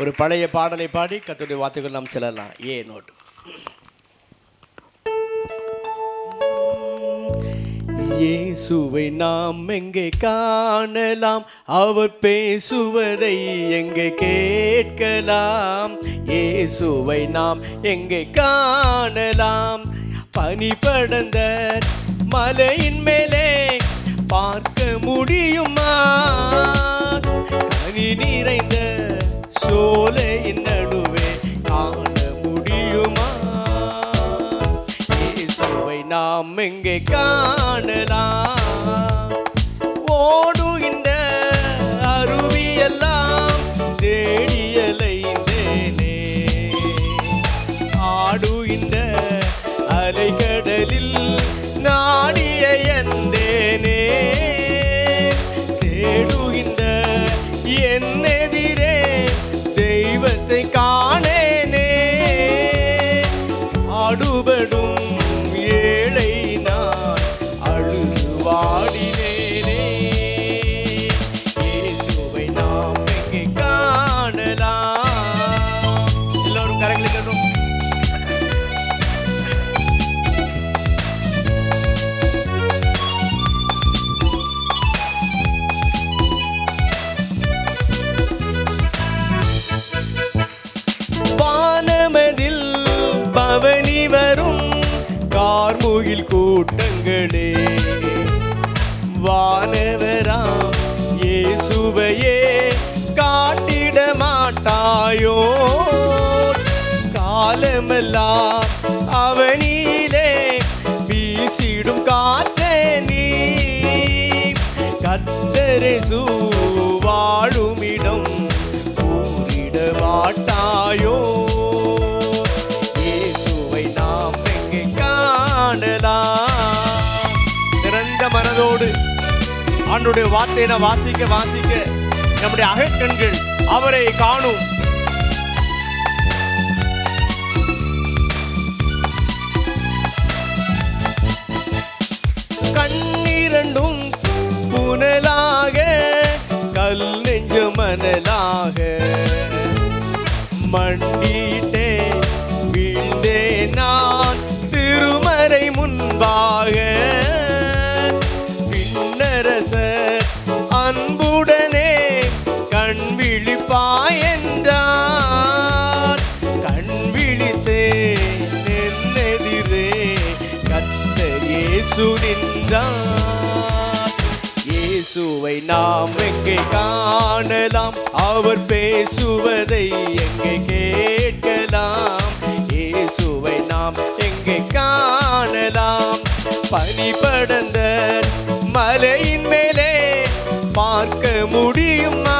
ஒரு பழைய பாடலை பாடி கத்துடைய வார்த்தைகள் நாம் செல்லலாம். ஏ நோட் இயேசுவை நாம் எங்கே காணலாம்? அவர் பேசுவதை எங்கே கேட்கலாம்? இயேசுவை நாம் எங்கே காணலாம்? பனி படந்த மலையின் மேலே பார்க்க முடியுமா? பனி நிறைந்த சோலையின் நடுவே காண முடியுமா? இயேசுவை நாம் எங்கே காணலாம்? ஆடுபடும் ஏழை நான் அழுது வாடினேனே இயேசுவை நாம் எங்கே காணலாம். எல்லோரும் கரங்களை கட்டும் வானமதில் பவனி வரும் கூட்டங்களே. வானவராம் இயேசுவையே காட்டிட மாட்டாயோ? காலமெல்லாம் அவனிலே வீசிடும் காற்றே நீ. கத்தரசு வாழுமிடம் கூறிட மாட்டாயோ? ஆண்டுடைய வார்த்தையின வாசிக்க வாசிக்க நம்முடைய அகக்கண்கள் அவரை காணும். கண்ணிரண்டும் புனலாக கல் நெஞ்ச மணலாக. மண்டிட்டே வீழ்ந்தே நான் திருமறை முன்பா இயேசு நின்றார். இயேசுவை நாம் எங்கே காணலாம்? அவர் பேசுவதை எங்கே கேட்கலாம்? இயேசுவை நாம் எங்கே காணலாம்? பனிபடந்தர் மலையின் மேலே பார்க்க முடியுமா?